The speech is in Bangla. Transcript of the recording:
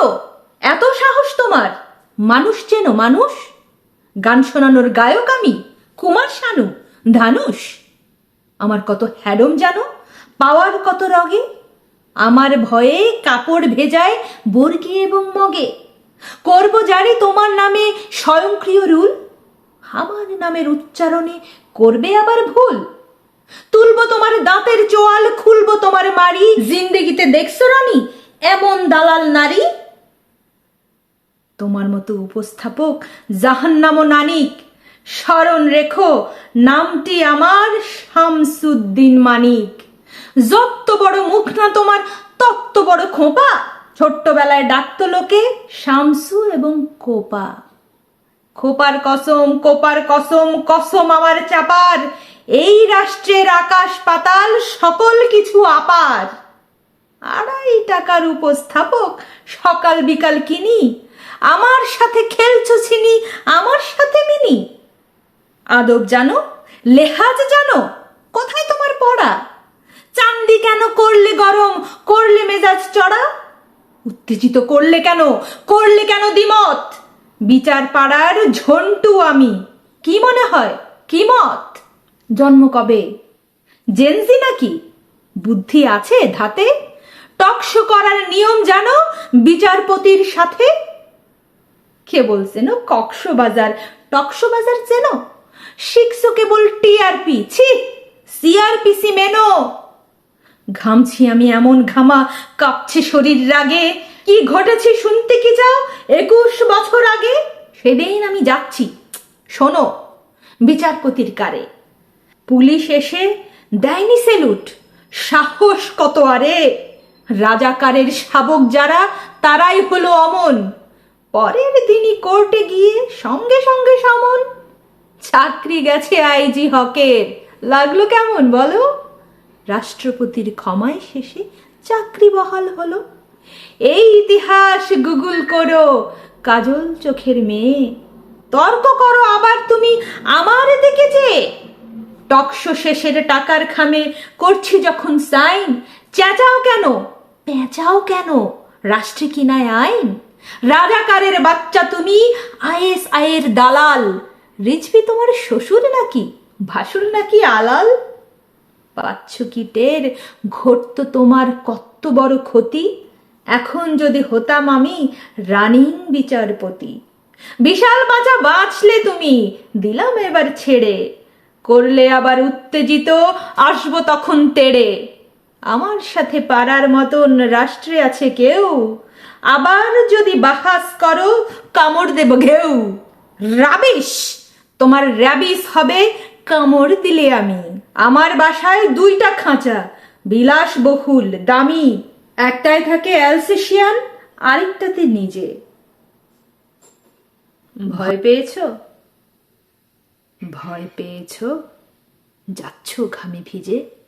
তো, এত সাহস তোমার। মানুষ চেনো মানুষ? গান শোনানোর গায়ক আমি, কুমার শানু ধানুষ আমার কত হ্যাডম জানো? পাওয়ার কত রগে? আমার ভয়ে কাপড় ভেজায় বর্গে এবং মগে। করব জারি তোমার নামে স্বয়ংক্রিয় রুল? আমার নামের উচ্চারণে করবে আবার ভুল? তুলবো তোমার দাঁতের চোয়াল খুলব তোমার মারি জিন্দেগিতে দেখছ রানী, এমন দালাল নারী? তোমার মতো উপস্থাপক, জাহান্নাম নানিক। স্মরণ রেখো, নামটি আমার শামসুদ্দিন মানিক। যত বড় মুখ না তোমার, তত বড় খোপা। ছোট্টবেলায় ডাকতো লোকে শামসু এবং কোপা। খোপার কসম, কোপার কসম কসম আমার চাপার। এই রাষ্ট্রের আকাশ পাতাল সকল কিছু আপার। আড়াই টাকার উপস্থাপক, সকাল বিকাল কিনি আমার সাথে খেলছো চিনি আমার সাথে মিনি। আদব জানো, লেহাজ জানো। কোথায় তোমার পড়া? চান্দি কেন করলে গরম, করলে মেজাজ চড়া? উত্তেজিত করলে কেন করলে কেন দ্বিমত? বিচার পাড়ার ঝন্টু আমি। কি মনে হয়, কি মত? জন্ম কবে? জেনজি নাকি? বুদ্ধি আছে ধাতে? টকশো করার নিয়ম জানো, বিচারপতির সাথে? কে বলছেন কক্সবাজার। টকশোবাজার চেনো? শিখছো কেবল টিআরপি? ছি, সিআরপিসি মেনো। ঘামছি আমি এমন ঘামা, কাঁপছে শরীর রাগে। কি ঘটেছে শুনতে কি যাও একুশ বছর আগে? সেদিন আমি যাচ্ছি। শোনো, বিচারপতির কারে। পুলিশ এসে দেয়নি সেলুট। সাহস কত আরে? রাজাকারের শাবক যারা, তারাই হলো অমন। পরের দিনই কোর্টে গিয়ে সঙ্গে সঙ্গে সমন। চাকরি গেছে আইজি হকের। লাগল কেমন বলো? রাষ্ট্রপতির ক্ষমায় শেষে চাকরি বহাল হলো। এই ইতিহাস গুগল করো, কাজল চোখের মেয়ে। তর্ক করো আবার তুমি আমার দিকে যে। টকশো শেষের টাকার খামে করছি যখন সাইন। চেঁচাও কেন? পেঁচাও কেন? রাষ্ট্রে কিনায় আইন? রাজাকারের বাচ্চা তুমি, আয়েস আয়ের দালাল। রিজবি তোমার শ্বশুর নাকি? ভাসুর নাকি আলাল? পাচ্ছ কি ঘটতো তোমার কত বড় ক্ষতি? এখন যদি হতাম আমি রানিং বিচারপতি। বিশাল বাঁচা বাঁচলে তুমি, দিলাম এবার ছেড়ে। করলে আবার উত্তেজিত, আসব তখন তেড়ে। আমার সাথে পারার মতন রাষ্ট্রে আছে কেউ? আবার যদি বাহাস করো, কামড় দেব ঘেউ। রাবিশ! তোমার র্যাবিস হবে কামড় দিলে আমি। আমার বাসায় দুইটা খাঁচা, বিলাস বহুল, দামি। একটায় থাকে অ্যালসেশিয়ান, আরেকটাতে নিজে। ভয় পেয়েছ? ভয় পেয়েছ? যাচ্ছ ঘামে ভিজে?